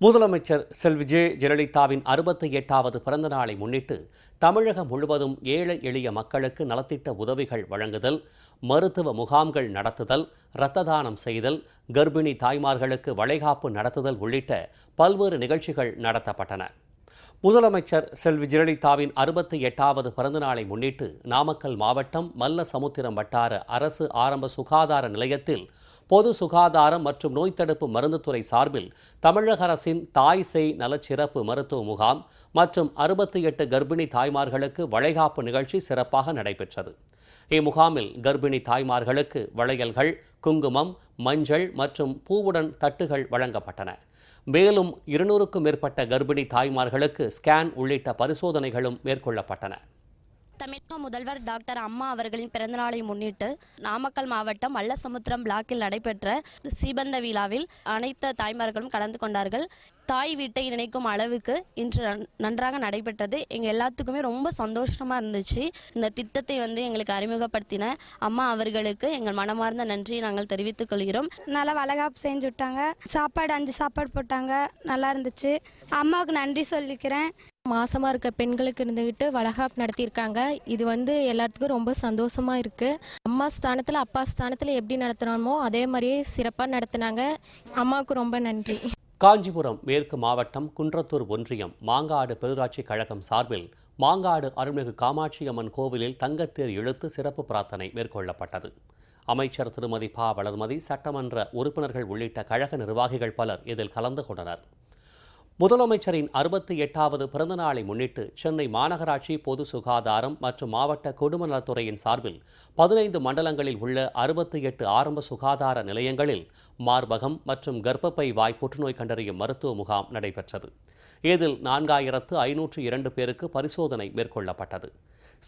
முதலமைச்சர் செல்வி ஜெ ஜெயலலிதாவின் அறுபத்தி எட்டாவது பிறந்த நாளை முன்னிட்டு தமிழகம் முழுவதும் ஏழை எளிய மக்களுக்கு நலத்திட்ட உதவிகள் வழங்குதல் மருத்துவ முகாம்கள் நடத்துதல் இரத்த தானம் செய்தல் கர்ப்பிணி தாய்மார்களுக்கு வளைகாப்பு நடத்துதல் உள்ளிட்ட பல்வேறு நிகழ்ச்சிகள் நடத்தப்பட்டன. முதலமைச்சர் செல்வி ஜெயலலிதாவின் அறுபத்தி எட்டாவது பிறந்தநாளை முன்னிட்டு நாமக்கல் மாவட்டம் மல்ல சமுத்திரம் வட்டார அரசு ஆரம்ப சுகாதார நிலையத்தில் பொது சுகாதாரம் மற்றும் நோய் தடுப்பு மருந்துத்துறை சார்பில் தமிழக அரசின் தாய் செய் நலச்சிறப்பு மருத்துவ முகாம் மற்றும் அறுபத்தி எட்டு கர்ப்பிணி தாய்மார்களுக்கு வளைகாப்பு நிகழ்ச்சி சிறப்பாக நடைபெற்றது. இம்முகாமில் கர்ப்பிணி தாய்மார்களுக்கு வளையல்கள் குங்குமம் மஞ்சள் மற்றும் பூவுடன் தட்டுகள் வழங்கப்பட்டன. மேலும் இருநூறுக்கும் மேற்பட்ட கர்ப்பிணி தாய்மார்களுக்கு ஸ்கேன் உள்ளிட்ட பரிசோதனைகளும் மேற்கொள்ளப்பட்டன. தமிழக முதல்வர் டாக்டர் அம்மா அவர்களின் பிறந்தநாளை முன்னிட்டு நாமக்கல் மாவட்டம் வல்லசமுத்திரம் பிளாக்கில் நடைபெற்ற சீபந்த விழாவில் அனைத்து தாய்மார்களும் கலந்து கொண்டார்கள். தாய் வீட்டை நினைக்கும் அளவுக்கு இன்று நன்றாக நடைபெற்றது. எங்கள் எல்லாத்துக்குமே ரொம்ப சந்தோஷமாக இருந்துச்சு. இந்த திட்டத்தை வந்து எங்களுக்கு அறிமுகப்படுத்தின அம்மா அவர்களுக்கு எங்கள் மனமார்ந்த நன்றியை நாங்கள் தெரிவித்துக் கொள்கிறோம். நல்லா வளகாப்பு செஞ்சு விட்டாங்க. சாப்பாடு அஞ்சு சாப்பாடு போட்டாங்க. நல்லா இருந்துச்சு. அம்மாவுக்கு நன்றி சொல்லிக்கிறேன். மாசமா இருக்க பெண்களுக்கு இருந்துகிட்டு வளகாப் நடத்தியிருக்காங்க. இது வந்து எல்லாத்துக்கும் ரொம்ப சந்தோஷமா இருக்கு. அம்மா ஸ்தானத்துல அப்பா ஸ்தானத்துல எப்படி நடத்தினோமோ அதே மாதிரியே சிறப்பா நடத்தினாங்க. அம்மாவுக்கு ரொம்ப நன்றி. காஞ்சிபுரம் மேற்கு மாவட்டம் குன்றத்தூர் ஒன்றியம் மாங்காடு பேரூராட்சி கழகம் சார்பில் மாங்காடு அருள்மிகு காமாட்சி அம்மன் கோவிலில் தங்கத்தேர் இழுத்து சிறப்பு பிரார்த்தனை மேற்கொள்ளப்பட்டது. அமைச்சர் திருமதி பா. வளர்மதி சட்டமன்ற உறுப்பினர்கள் உள்ளிட்ட கழக நிர்வாகிகள் பலர் இதில் கலந்து கொண்டனர். முதலமைச்சரின் அறுபத்தி எட்டாவது பிறந்தநாளை முன்னிட்டு சென்னை மாநகராட்சி பொது சுகாதாரம் மற்றும் மாவட்ட குடும்ப நலத்துறையின் சார்பில் பதினைந்து மண்டலங்களில் உள்ள அறுபத்தி எட்டு ஆரம்ப சுகாதார நிலையங்களில் மார்பகம் மற்றும் கர்ப்பப்பை வாய் புற்றுநோய் கண்டறியும் மருத்துவ முகாம் நடைபெற்றது. இதில் நான்காயிரத்து ஐநூற்று இரண்டு பேருக்கு பரிசோதனை மேற்கொள்ளப்பட்டது.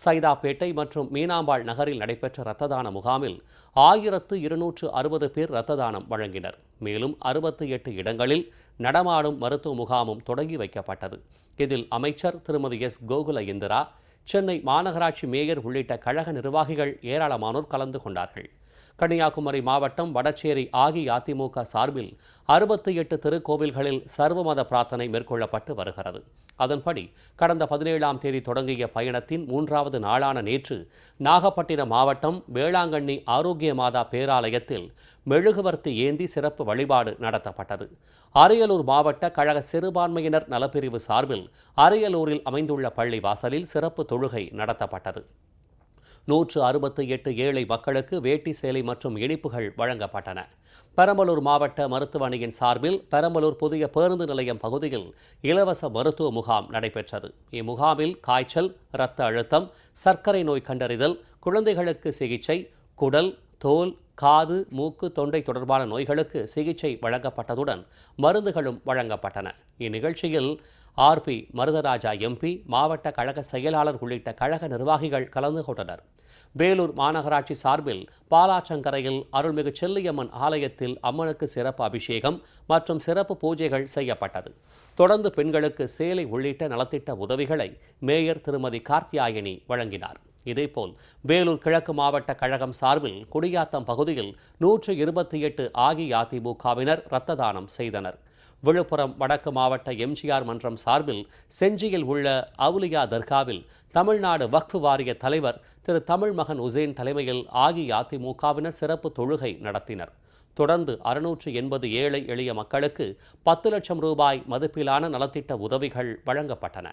சைதாப்பேட்டை மற்றும் மீனாம்பாள் நகரில் நடைபெற்ற இரத்த தான முகாமில் ஆயிரத்து இருநூற்று அறுபது பேர் இரத்த தானம் வழங்கினர். மேலும் அறுபத்தி எட்டு இடங்களில் நடமாடும் மருத்துவ முகாமும் தொடங்கி வைக்கப்பட்டது. இதில் அமைச்சர் திருமதி எஸ். கோகுல இந்திரா சென்னை மாநகராட்சி மேயர் உள்ளிட்ட கழக நிர்வாகிகள் ஏராளமானோர் கலந்து கொண்டார்கள். கன்னியாகுமரி மாவட்டம் வடச்சேரி அஇஅதிமுக சார்பில் அறுபத்தி எட்டு திருக்கோவில்களில் சர்வமத பிரார்த்தனை மேற்கொள்ளப்பட்டு வருகிறது. அதன்படி கடந்த பதினேழாம் தேதி தொடங்கிய பயணத்தின் மூன்றாவது நாளான நேற்று நாகப்பட்டினம் மாவட்டம் வேளாங்கண்ணி ஆரோக்கிய மாதா பேராலயத்தில் மெழுகுவர்த்தி ஏந்தி சிறப்பு வழிபாடு நடத்தப்பட்டது. அரியலூர் மாவட்ட கழக சிறுபான்மையினர் நலப்பிரிவு சார்பில் அரியலூரில் அமைந்துள்ள பள்ளி வாசலில் சிறப்பு தொழுகை நடத்தப்பட்டது. நூற்று அறுபத்தி எட்டு ஏழை மக்களுக்கு வேட்டி சேலை மற்றும் இனிப்புகள் வழங்கப்பட்டன. பெரம்பலூர் மாவட்ட மருத்துவ அணியின் சார்பில் பெரம்பலூர் புதிய பேருந்து நிலையம் பகுதியில் இலவச மருத்துவ முகாம் நடைபெற்றது. இம்முகாமில் காய்ச்சல் இரத்த அழுத்தம் சர்க்கரை நோய் கண்டறிதல் குழந்தைகளுக்கு சிகிச்சை குடல் தோல் காது மூக்கு தொண்டை தொடர்பான நோய்களுக்கு சிகிச்சை வழங்கப்பட்டதுடன் மருந்துகளும் வழங்கப்பட்டன. இந்நிகழ்ச்சியில் ஆர்பி மருதராஜா எம்பி மாவட்ட கழக செயலாளர் உள்ளிட்ட கழக நிர்வாகிகள் கலந்து கொண்டனர். வேலூர் மாநகராட்சி சார்பில் பாலாற்றங்கரையில் அருள்மிகு செல்லியம்மன் ஆலயத்தில் அம்மனுக்கு சிறப்பு அபிஷேகம் மற்றும் சிறப்பு பூஜைகள் செய்யப்பட்டது. தொடர்ந்து பெண்களுக்கு சேலை உள்ளிட்ட நலத்திட்ட உதவிகளை மேயர் திருமதி கார்த்தியாயனி வழங்கினார். இதேபோல் வேலூர் கிழக்கு மாவட்ட கழகம் சார்பில் குடியாத்தம் பகுதியில் நூற்று இருபத்தி எட்டு அஇஅதிமுகவினர் இரத்த தானம் செய்தனர். விழுப்புரம் வடக்கு மாவட்ட எம்ஜிஆர் மன்றம் சார்பில் செஞ்சியில் உள்ள அவுலியா தர்காவில் தமிழ்நாடு வக்ஃபு வாரிய தலைவர் திரு தமிழ்மகன் உசேன் தலைமையில் அஇஅதிமுகவினர் சிறப்பு தொழுகை நடத்தினர். தொடர்ந்து அறுநூற்று எண்பது ஏழை எளிய மக்களுக்கு பத்து லட்சம் ரூபாய் மதிப்பிலான நலத்திட்ட உதவிகள் வழங்கப்பட்டன.